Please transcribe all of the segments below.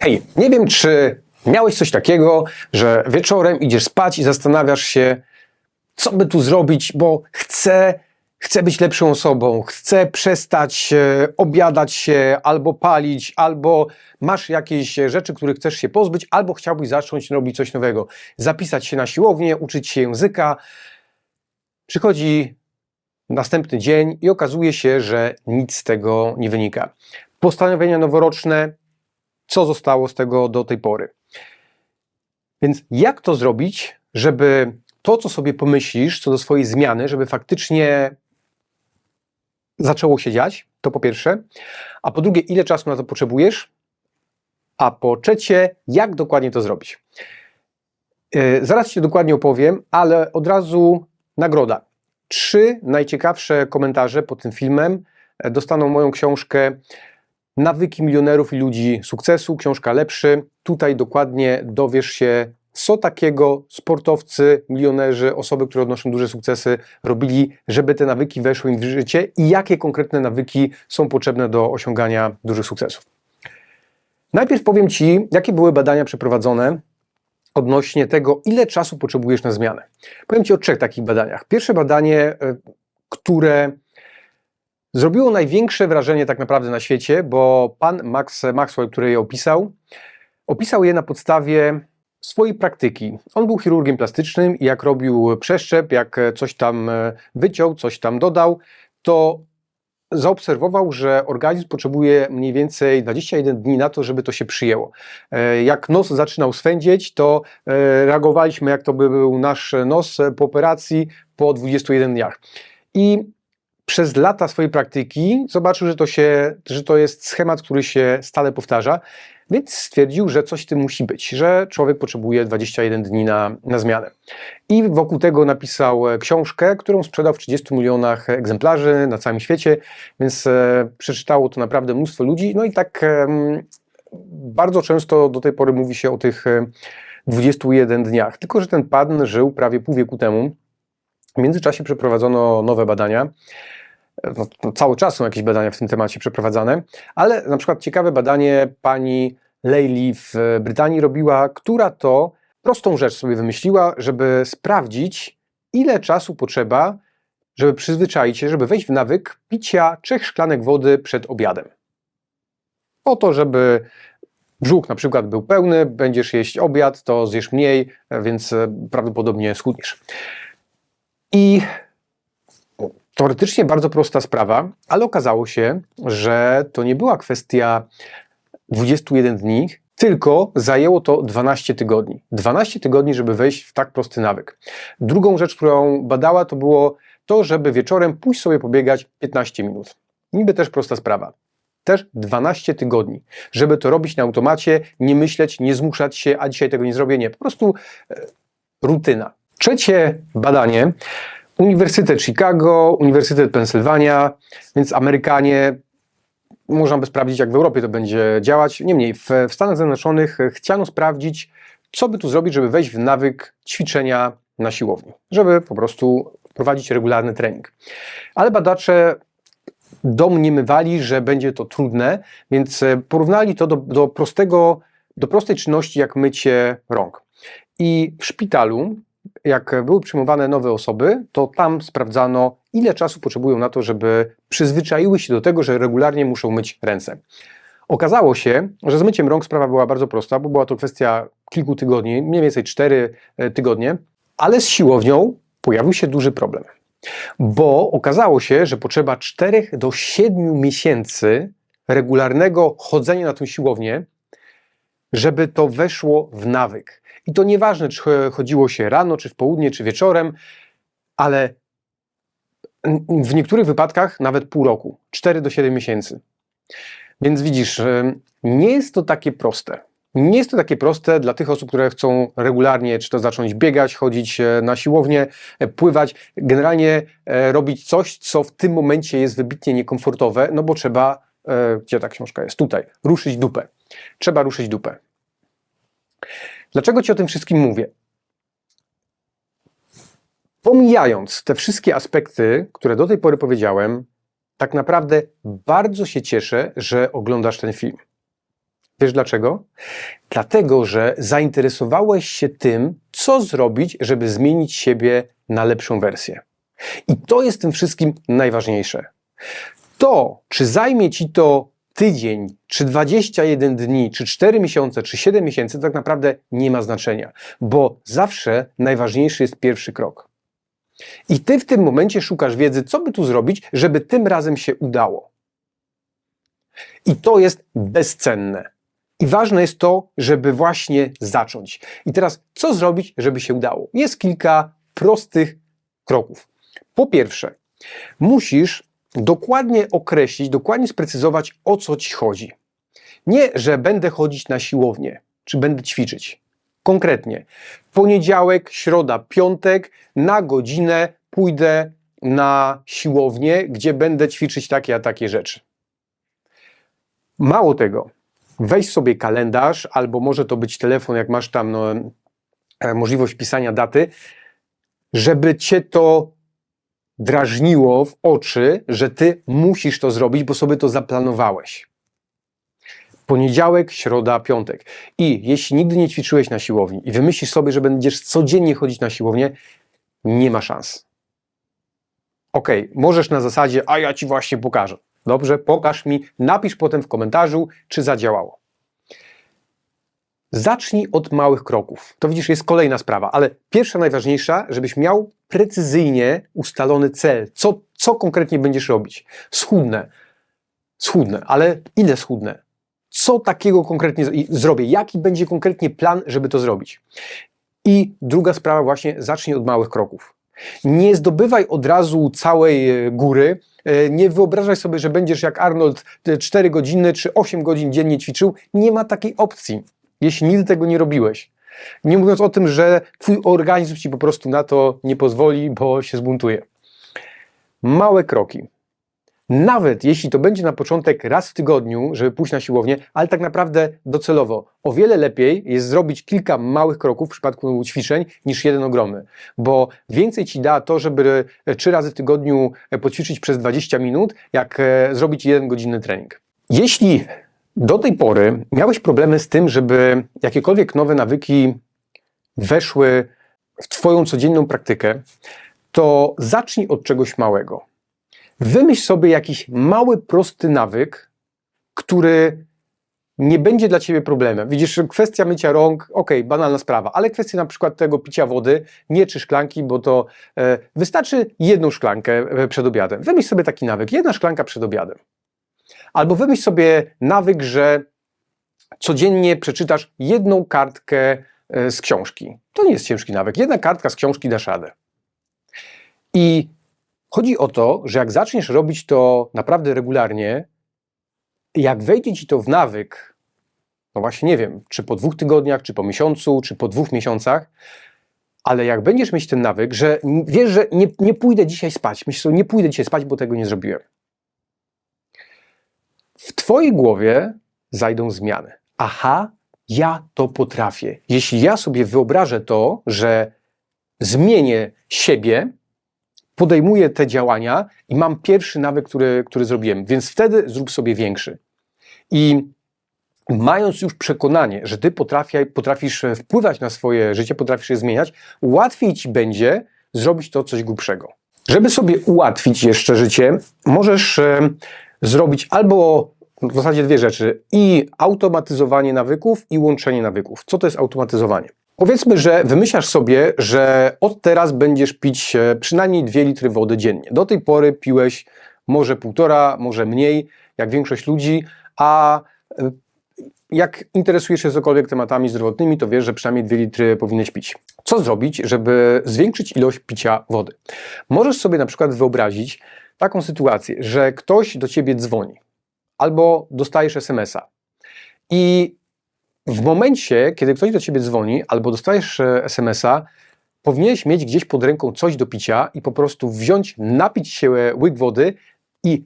Hej, nie wiem, czy miałeś coś takiego, że wieczorem idziesz spać i zastanawiasz się, co by tu zrobić, bo chcę, chcę być lepszą osobą, chcę przestać e, obiadać się, albo palić, albo masz jakieś rzeczy, których chcesz się pozbyć, albo chciałbyś zacząć robić coś nowego, zapisać się na siłownię, uczyć się języka. Przychodzi następny dzień i okazuje się, że nic z tego nie wynika. Postanowienia noworoczne, co zostało z tego do tej pory. Więc jak to zrobić, żeby to, co sobie pomyślisz co do swojej zmiany, żeby faktycznie zaczęło się dziać, to po pierwsze. A po drugie, ile czasu na to potrzebujesz? A po trzecie, jak dokładnie to zrobić? Yy, Zaraz Ci dokładnie opowiem, ale od razu nagroda. Trzy najciekawsze komentarze pod tym filmem e, dostaną moją książkę Nawyki milionerów i ludzi sukcesu, książka lepszy. Tutaj dokładnie dowiesz się, co takiego sportowcy, milionerzy, osoby, które odnoszą duże sukcesy, robili, żeby te nawyki weszły im w życie i jakie konkretne nawyki są potrzebne do osiągania dużych sukcesów. Najpierw powiem Ci, jakie były badania przeprowadzone odnośnie tego, ile czasu potrzebujesz na zmianę. Powiem Ci o trzech takich badaniach. Pierwsze badanie, e, które zrobiło największe wrażenie tak naprawdę na świecie, bo pan Max Maxwell, który je opisał, opisał je na podstawie swojej praktyki. On był chirurgiem plastycznym i jak robił przeszczep, jak coś tam e, wyciął, coś tam dodał, to zaobserwował, że organizm potrzebuje mniej więcej 21 dni na to, żeby to się przyjęło. E, Jak nos zaczynał swędzieć, to e, reagowaliśmy, jak to by był nasz nos po operacji po 21 dniach. I przez lata swojej praktyki zobaczył, że to, się, że to jest schemat, który się stale powtarza, więc stwierdził, że coś w tym musi być, że człowiek potrzebuje 21 dni na, na zmianę. I wokół tego napisał e, książkę, którą sprzedał w 30 milionach egzemplarzy na całym świecie, więc e, przeczytało to naprawdę mnóstwo ludzi. No i tak em, bardzo często do tej pory mówi się o tych e, 21 dniach. Tylko, że ten pan żył prawie pół wieku temu. W międzyczasie przeprowadzono nowe badania. No, no, cały czas są jakieś badania w tym temacie przeprowadzane, ale na przykład ciekawe badanie pani Leili w Brytanii robiła, która to prostą rzecz sobie wymyśliła, żeby sprawdzić, ile czasu potrzeba, żeby przyzwyczaić się, żeby wejść w nawyk picia trzech szklanek wody przed obiadem. Po to, żeby brzuch na przykład był pełny, będziesz jeść obiad, to zjesz mniej, więc prawdopodobnie schudniesz. I teoretycznie bardzo prosta sprawa, ale okazało się, że to nie była kwestia 21 dni, tylko zajęło to 12 tygodni. 12 tygodni, żeby wejść w tak prosty nawyk. Drugą rzecz, którą badała, to było to, żeby wieczorem pójść sobie pobiegać 15 minut. Niby też prosta sprawa. Też 12 tygodni, żeby to robić na automacie, nie myśleć, nie zmuszać się, a dzisiaj tego nie zrobię, nie. Po prostu e, rutyna. Trzecie badanie Uniwersytet Chicago, Uniwersytet Pensylwania, więc Amerykanie, można by sprawdzić, jak w Europie to będzie działać. Niemniej, w, w Stanach Zjednoczonych chciano sprawdzić, co by tu zrobić, żeby wejść w nawyk ćwiczenia na siłowni, żeby po prostu prowadzić regularny trening. Ale badacze domniemywali, że będzie to trudne, więc e, porównali to do, do prostego, do prostej czynności, jak mycie rąk. I w szpitalu jak były przyjmowane nowe osoby, to tam sprawdzano, ile czasu potrzebują na to, żeby przyzwyczaiły się do tego, że regularnie muszą myć ręce. Okazało się, że z myciem rąk sprawa była bardzo prosta, bo była to kwestia kilku tygodni, mniej więcej 4 tygodnie, ale z siłownią pojawił się duży problem. Bo okazało się, że potrzeba 4 do 7 miesięcy regularnego chodzenia na tę siłownię, żeby to weszło w nawyk. I to nieważne, czy chodziło się rano, czy w południe, czy wieczorem, ale w niektórych wypadkach nawet pół roku, 4 do 7 miesięcy. Więc widzisz, nie jest to takie proste. Nie jest to takie proste dla tych osób, które chcą regularnie, czy to zacząć biegać, chodzić e, na siłownię, e, pływać, generalnie e, robić coś, co w tym momencie jest wybitnie niekomfortowe, no bo trzeba, gdzie ta książka jest? Tutaj, ruszyć dupę. Trzeba ruszyć dupę. Dlaczego Ci o tym wszystkim mówię? Pomijając te wszystkie aspekty, które do tej pory powiedziałem, tak naprawdę bardzo się cieszę, że oglądasz ten film. Wiesz dlaczego? Dlatego, że zainteresowałeś się tym, co zrobić, żeby zmienić siebie na lepszą wersję. I to jest tym wszystkim najważniejsze. To, czy zajmie ci to tydzień, czy 21 dni, czy 4 miesiące, czy 7 miesięcy, tak naprawdę nie ma znaczenia, bo zawsze najważniejszy jest pierwszy krok. I ty w tym momencie szukasz wiedzy, co by tu zrobić, żeby tym razem się udało. I to jest bezcenne. I ważne jest to, żeby właśnie zacząć. I teraz, co zrobić, żeby się udało? Jest kilka prostych kroków. Po pierwsze, musisz dokładnie określić, dokładnie sprecyzować, o co ci chodzi. Nie, że będę chodzić na siłownię, czy będę ćwiczyć. Konkretnie, poniedziałek, środa, piątek na godzinę pójdę na siłownię, gdzie będę ćwiczyć takie a takie rzeczy. Mało tego, weź sobie kalendarz, albo może to być telefon, jak masz tam no, e, możliwość pisania daty, żeby cię to drażniło w oczy, że ty musisz to zrobić, bo sobie to zaplanowałeś. Poniedziałek, środa, piątek. I jeśli nigdy nie ćwiczyłeś na siłowni i wymyślisz sobie, że będziesz codziennie chodzić na siłownię, nie ma szans. Ok, możesz na zasadzie, a ja ci właśnie pokażę. Dobrze, pokaż mi, napisz potem w komentarzu, czy zadziałało. Zacznij od małych kroków. To widzisz, jest kolejna sprawa, ale pierwsza, najważniejsza, żebyś miał precyzyjnie ustalony cel. Co, co konkretnie będziesz robić? Schudnę. Schudnę, ale ile schudnę? Co takiego konkretnie zrobię? Jaki będzie konkretnie plan, żeby to zrobić? I druga sprawa, właśnie zacznij od małych kroków. Nie zdobywaj od razu całej e, góry. E, nie wyobrażaj sobie, że będziesz jak Arnold 4 godziny czy 8 godzin dziennie ćwiczył. Nie ma takiej opcji jeśli nigdy tego nie robiłeś. Nie mówiąc o tym, że twój organizm ci po prostu na to nie pozwoli, bo się zbuntuje. Małe kroki. Nawet jeśli to będzie na początek raz w tygodniu, żeby pójść na siłownię, ale tak naprawdę docelowo. O wiele lepiej jest zrobić kilka małych kroków w przypadku ćwiczeń niż jeden ogromny, bo więcej ci da to, żeby trzy razy w tygodniu poćwiczyć przez 20 minut, jak e, zrobić jeden godzinny trening. Jeśli do tej pory miałeś problemy z tym, żeby jakiekolwiek nowe nawyki weszły w Twoją codzienną praktykę, to zacznij od czegoś małego. Wymyśl sobie jakiś mały, prosty nawyk, który nie będzie dla Ciebie problemem. Widzisz, kwestia mycia rąk, ok, banalna sprawa, ale kwestia na przykład tego picia wody, nie trzy szklanki, bo to e, wystarczy jedną szklankę e, przed obiadem. Wymyśl sobie taki nawyk, jedna szklanka przed obiadem. Albo wymyśl sobie nawyk, że codziennie przeczytasz jedną kartkę e, z książki. To nie jest ciężki nawyk. Jedna kartka z książki dasz radę. I chodzi o to, że jak zaczniesz robić to naprawdę regularnie, jak wejdzie ci to w nawyk, no właśnie nie wiem, czy po dwóch tygodniach, czy po miesiącu, czy po dwóch miesiącach, ale jak będziesz mieć ten nawyk, że wiesz, że nie, nie pójdę dzisiaj spać, myślisz sobie, nie pójdę dzisiaj spać, bo tego nie zrobiłem w Twojej głowie zajdą zmiany. Aha, ja to potrafię. Jeśli ja sobie wyobrażę to, że zmienię siebie, podejmuję te działania i mam pierwszy nawyk, który, który zrobiłem, więc wtedy zrób sobie większy. I mając już przekonanie, że ty potrafi, potrafisz wpływać na swoje życie, potrafisz je zmieniać, łatwiej ci będzie zrobić to coś głupszego. Żeby sobie ułatwić jeszcze życie, możesz zrobić albo w zasadzie dwie rzeczy: i automatyzowanie nawyków, i łączenie nawyków. Co to jest automatyzowanie? Powiedzmy, że wymyślasz sobie, że od teraz będziesz pić przynajmniej 2 litry wody dziennie. Do tej pory piłeś może półtora, może mniej, jak większość ludzi, a jak interesujesz się cokolwiek tematami zdrowotnymi, to wiesz, że przynajmniej 2 litry powinieneś pić. Co zrobić, żeby zwiększyć ilość picia wody? Możesz sobie na przykład wyobrazić, taką sytuację, że ktoś do ciebie dzwoni albo dostajesz SMS-a i w momencie, kiedy ktoś do ciebie dzwoni albo dostajesz e, SMS-a, powinieneś mieć gdzieś pod ręką coś do picia i po prostu wziąć, napić się e, łyk wody i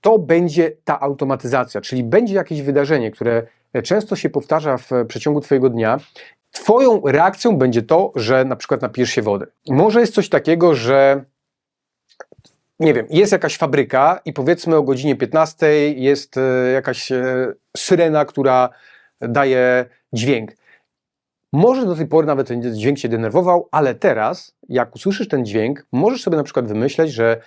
to będzie ta automatyzacja, czyli będzie jakieś wydarzenie, które często się powtarza w przeciągu Twojego dnia. Twoją reakcją będzie to, że na przykład napijesz się wody. Może jest coś takiego, że nie wiem, jest jakaś fabryka i powiedzmy o godzinie 15 jest e, jakaś e, syrena, która daje dźwięk. Może do tej pory nawet ten dźwięk cię denerwował, ale teraz, jak usłyszysz ten dźwięk, możesz sobie na przykład wymyśleć, że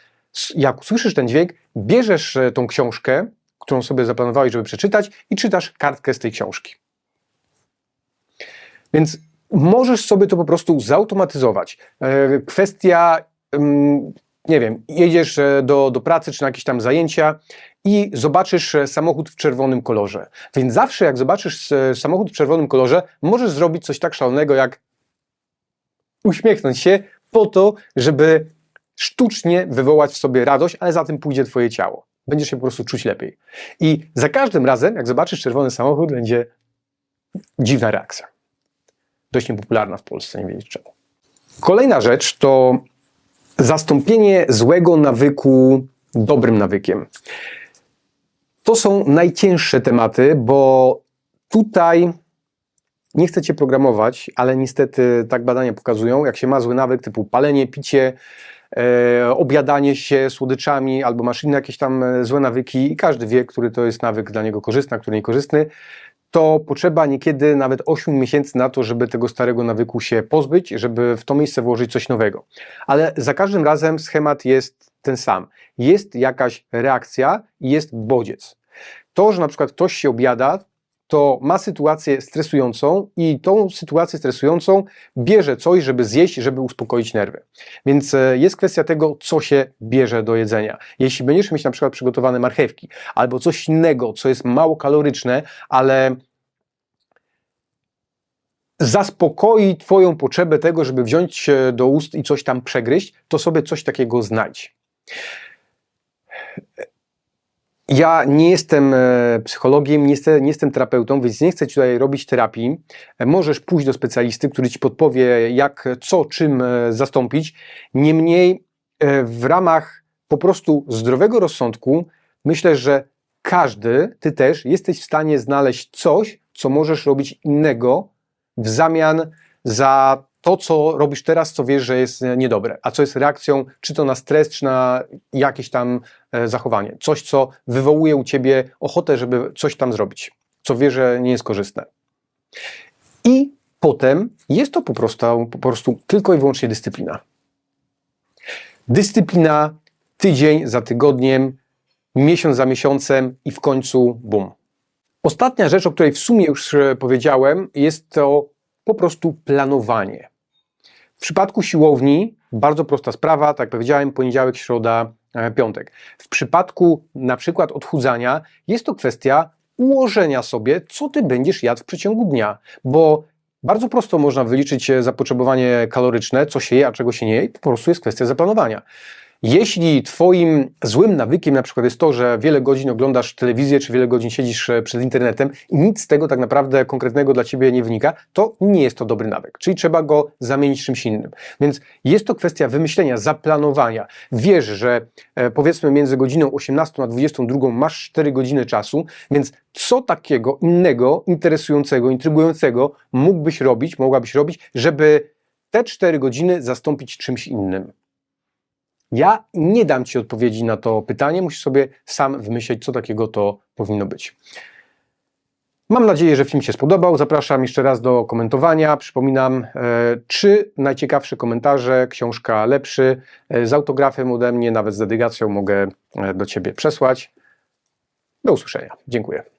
jak usłyszysz ten dźwięk, bierzesz e, tą książkę, którą sobie zaplanowałeś, żeby przeczytać i czytasz kartkę z tej książki. Więc możesz sobie to po prostu zautomatyzować. E, Kwestia, mm, nie wiem, jedziesz e, do, do pracy czy na jakieś tam zajęcia i zobaczysz samochód w czerwonym kolorze. Więc zawsze jak zobaczysz samochód w czerwonym kolorze, możesz zrobić coś tak szalonego jak uśmiechnąć się po to, żeby sztucznie wywołać w sobie radość, ale za tym pójdzie twoje ciało. Będziesz się po prostu czuć lepiej. I za każdym razem, jak zobaczysz czerwony samochód, będzie dziwna reakcja. Dość niepopularna w Polsce, nie wiedzieć czemu. Kolejna rzecz to zastąpienie złego nawyku dobrym nawykiem. To są najcięższe tematy, bo tutaj nie chcę cię programować, ale niestety tak badania pokazują, jak się ma zły nawyk typu palenie, picie, e, obiadanie się słodyczami, albo masz inne jakieś tam e, złe nawyki i każdy wie, który to jest nawyk dla niego korzystny, a który niekorzystny, to potrzeba niekiedy nawet 8 miesięcy na to, żeby tego starego nawyku się pozbyć, żeby w to miejsce włożyć coś nowego. Ale za każdym razem schemat jest ten sam. Jest jakaś reakcja i jest bodziec. To, że na przykład ktoś się objada, to ma sytuację stresującą i tą sytuację stresującą bierze coś, żeby zjeść, żeby uspokoić nerwy. Więc e, jest kwestia tego, co się bierze do jedzenia. Jeśli będziesz mieć na przykład przygotowane marchewki albo coś innego, co jest mało kaloryczne, ale zaspokoi Twoją potrzebę tego, żeby wziąć do ust i coś tam przegryźć, to sobie coś takiego znajdź. Ja nie jestem e, psychologiem, nie jestem, nie jestem terapeutą, więc nie chcę tutaj robić terapii. E, Możesz pójść do specjalisty, który ci podpowie, jak, co, czym e, zastąpić. Niemniej, w ramach po prostu zdrowego rozsądku, myślę, że każdy, ty też, jesteś w stanie znaleźć coś, co możesz robić innego w zamian za to, co robisz teraz, co wiesz, że jest niedobre, a co jest reakcją czy to na stres, czy na jakieś tam e, zachowanie. Coś, co wywołuje u ciebie ochotę, żeby coś tam zrobić, co wiesz, że nie jest korzystne. I potem jest to po prostu, po prostu tylko i wyłącznie dyscyplina. Dyscyplina tydzień za tygodniem, miesiąc za miesiącem i w końcu bum. Ostatnia rzecz, o której w sumie już e, powiedziałem, jest to po prostu planowanie. W przypadku siłowni bardzo prosta sprawa, tak powiedziałem, poniedziałek, środa, e, piątek. W przypadku na przykład odchudzania jest to kwestia ułożenia sobie, co ty będziesz jadł w przeciągu dnia, bo bardzo prosto można wyliczyć e, zapotrzebowanie kaloryczne, co się je, a czego się nie je, po prostu jest kwestia zaplanowania. Jeśli twoim złym nawykiem na przykład jest to, że wiele godzin oglądasz telewizję, czy wiele godzin siedzisz e, przed internetem i nic z tego tak naprawdę konkretnego dla ciebie nie wynika, to nie jest to dobry nawyk. Czyli trzeba go zamienić czymś innym. Więc jest to kwestia wymyślenia, zaplanowania. Wiesz, że e, powiedzmy między godziną 18 a 22 masz 4 godziny czasu, więc co takiego innego, interesującego, intrygującego mógłbyś robić, mogłabyś robić, żeby te 4 godziny zastąpić czymś innym? Ja nie dam Ci odpowiedzi na to pytanie, musisz sobie sam wymyśleć, co takiego to powinno być. Mam nadzieję, że film się spodobał. Zapraszam jeszcze raz do komentowania. Przypominam, e, trzy najciekawsze komentarze, książka lepszy, e, z autografem ode mnie, nawet z dedykacją mogę e, do Ciebie przesłać. Do usłyszenia. Dziękuję.